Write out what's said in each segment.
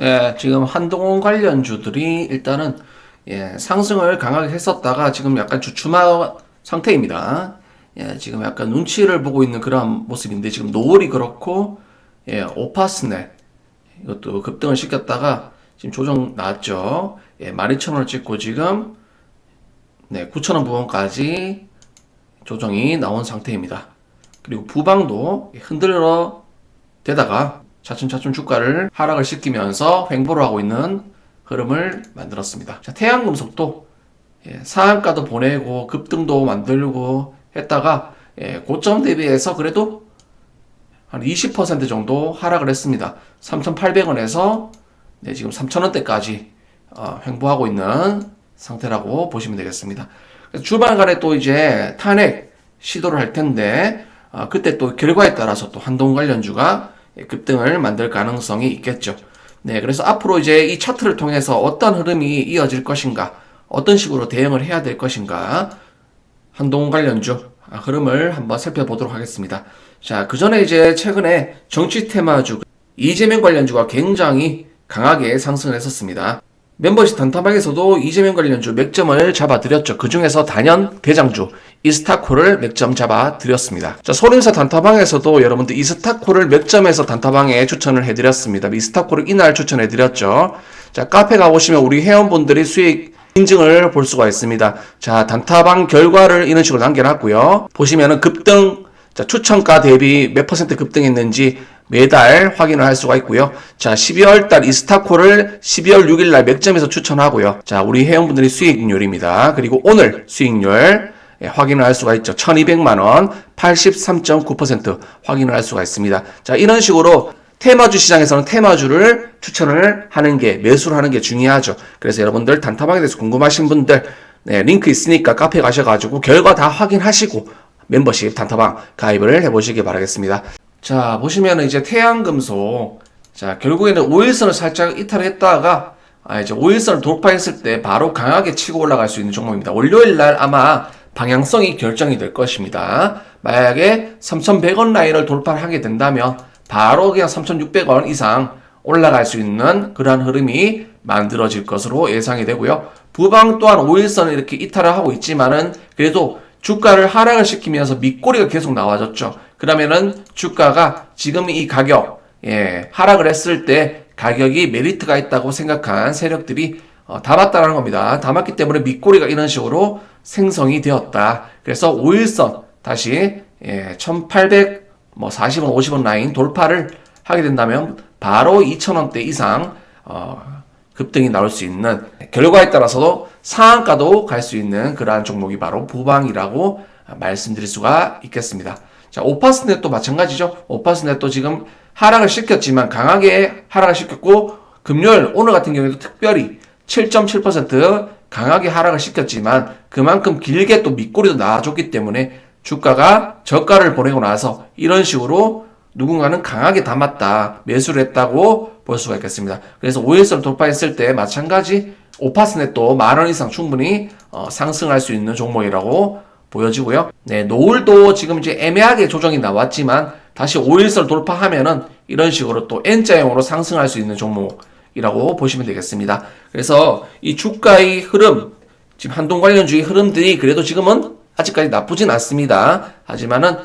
네, 지금 한동훈 관련 주들이 일단은 예, 상승을 강하게 했었다가 지금 약간 주춤한 상태입니다. 예, 지금 약간 눈치를 보고 있는 그런 모습인데 지금 노을이 그렇고 예, 오파스넷 이것도 급등을 시켰다가 지금 조정 나왔죠. 예, 12,000원을 찍고 지금 네, 9,000원 부분까지 조정이 나온 상태입니다. 그리고 부방도 흔들어 대다가 차츰차츰 주가를 하락을 시키면서 횡보를 하고 있는 흐름을 만들었습니다. 자, 태양금속도 예, 상한가도 보내고 급등도 만들고 했다가 예, 고점 대비해서 그래도 한 20% 정도 하락을 했습니다. 3,800원에서 네, 지금 3,000원대까지 어, 횡보하고 있는 상태라고 보시면 되겠습니다. 주말간에 또 이제 탄핵 시도를 할 텐데 어, 그때 또 결과에 따라서 또 한동 관련주가 급등을 만들 가능성이 있겠죠. 네, 그래서 앞으로 이제 이 차트를 통해서 어떤 흐름이 이어질 것인가, 어떤 식으로 대응을 해야 될 것인가, 한동 관련주 아, 흐름을 한번 살펴보도록 하겠습니다. 자, 그 전에 이제 최근에 정치 테마주 이재명 관련주가 굉장히 강하게 상승을 했었습니다. 멤버십 단타방에서도 이재명 관련주 맥점을 잡아드렸죠. 그 중에서 단연 대장주 이스타코를 맥점 잡아드렸습니다. 자, 소림사 단타방에서도 여러분들 이스타코를 맥점에서 단타방에 추천을 해드렸습니다. 이스타코를 이날 추천해드렸죠. 자, 카페 가보시면 우리 회원분들이 수익 인증을 볼 수가 있습니다. 자, 단타방 결과를 이런 식으로 남겨놨고요. 보시면은 급등, 자, 추천가 대비 몇 퍼센트 급등했는지 매달 확인을 할 수가 있고요. 자, 12월 달 이스타코를 12월 6일 날 맥점에서 추천하고요. 자, 우리 회원분들이 수익률입니다. 그리고 오늘 수익률 예, 확인을 할 수가 있죠. 1200만 원 83.9% 확인을 할 수가 있습니다. 자, 이런 식으로 테마주 시장에서는 테마주를 추천을 하는 게 매수를 하는 게 중요하죠. 그래서 여러분들 단타방에 대해서 궁금하신 분들 네, 링크 있으니까 카페 가셔가지고 결과 다 확인하시고 멤버십 단타방 가입을 해보시기 바라겠습니다. 자 보시면은 이제 태양금속 자 결국에는 5일선을 살짝 이탈했다가 아 이제 5일선을 돌파했을 때 바로 강하게 치고 올라갈 수 있는 종목입니다. 월요일 날 아마 방향성이 결정이 될 것입니다. 만약에 3,100원 라인을 돌파하게 된다면 바로 그냥 3,600원 이상 올라갈 수 있는 그러한 흐름이 만들어질 것으로 예상이 되고요. 부방 또한 5일선을 이렇게 이탈을 하고 있지만은 그래도 주가를 하락을 시키면서 밑꼬리가 계속 나와졌죠. 그러면은 주가가 지금 이 가격, 예, 하락을 했을 때 가격이 메리트가 있다고 생각한 세력들이 어, 담았다는 겁니다. 담았기 때문에 밑꼬리가 이런 식으로 생성이 되었다. 그래서 5일선 다시 예, 1800, 뭐 40원, 50원 라인 돌파를 하게 된다면 바로 2,000원대 이상 어, 급등이 나올 수 있는 결과에 따라서도 상한가도 갈 수 있는 그러한 종목이 바로 부방이라고 말씀드릴 수가 있겠습니다. 자, 오파스넷도 마찬가지죠. 오파스넷도 지금 하락을 시켰지만 강하게 하락을 시켰고 금요일 오늘 같은 경우에도 특별히 7.7% 강하게 하락을 시켰지만 그만큼 길게 또 밑꼬리도 나와줬기 때문에 주가가 저가를 보내고 나서 이런 식으로 누군가는 강하게 담았다, 매수를 했다고 볼 수가 있겠습니다. 그래서 5일선을 돌파했을 때 마찬가지 오파스넷도 만 원 이상 충분히 어, 상승할 수 있는 종목이라고 보여지고요. 네, 노을도 지금 이제 애매하게 조정이 나왔지만 다시 5일선 돌파하면은 이런 식으로 또 N자형으로 상승할 수 있는 종목이라고 보시면 되겠습니다. 그래서 이 주가의 흐름, 지금 한동 관련주의 흐름들이 그래도 지금은 아직까지 나쁘진 않습니다. 하지만은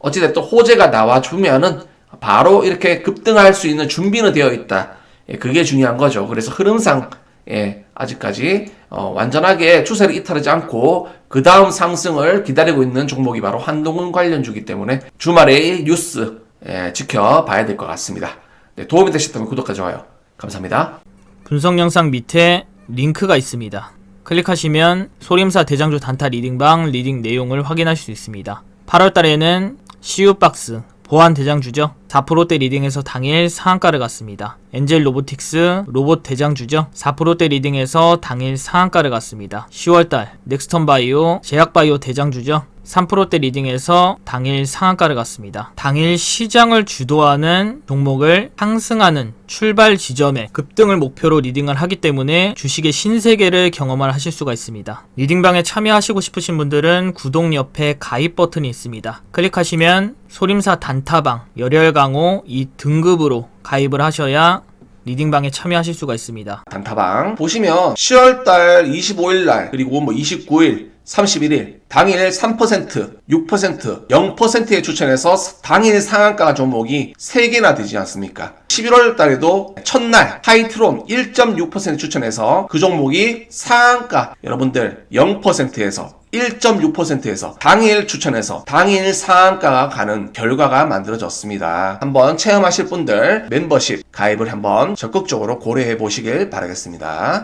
어찌됐든 호재가 나와주면은 바로 이렇게 급등할 수 있는 준비는 되어 있다. 예, 그게 중요한 거죠. 그래서 흐름상 예, 아직까지 어, 완전하게 추세를 이탈하지 않고 그 다음 상승을 기다리고 있는 종목이 바로 한동훈 관련주기 때문에 주말의 뉴스 예, 지켜봐야 될 것 같습니다. 네, 도움이 되셨다면 구독과 좋아요 감사합니다. 분석 영상 밑에 링크가 있습니다. 클릭하시면 소림사 대장주 단타 리딩방 리딩 내용을 확인하실 수 있습니다. 8월 달에는 CU박스 보안 대장주죠. 4%대 리딩에서 당일 상한가를 갔습니다. 엔젤 로보틱스 로봇 대장주죠. 4%대 리딩에서 당일 상한가를 갔습니다. 10월달 넥스턴 바이오 제약 바이오 대장주죠. 3%대 리딩에서 당일 상한가를 갔습니다. 당일 시장을 주도하는 종목을 상승하는 출발 지점에 급등을 목표로 리딩을 하기 때문에 주식의 신세계를 경험을 하실 수가 있습니다. 리딩방에 참여하시고 싶으신 분들은 구독 옆에 가입 버튼이 있습니다. 클릭하시면 소림사 단타방, 열혈강호 이 등급으로 가입을 하셔야 리딩방에 참여하실 수가 있습니다. 단타방 보시면 10월달 25일날 그리고 뭐 29일 31일 당일 3%, 6%, 0%에 추천해서 당일 상한가 종목이 3개나 되지 않습니까? 11월 달에도 첫날 하이트론 1.6% 추천해서 그 종목이 상한가 여러분들 0%에서 1.6%에서 당일 추천해서 당일 상한가가 가는 결과가 만들어졌습니다. 한번 체험하실 분들 멤버십 가입을 한번 적극적으로 고려해 보시길 바라겠습니다.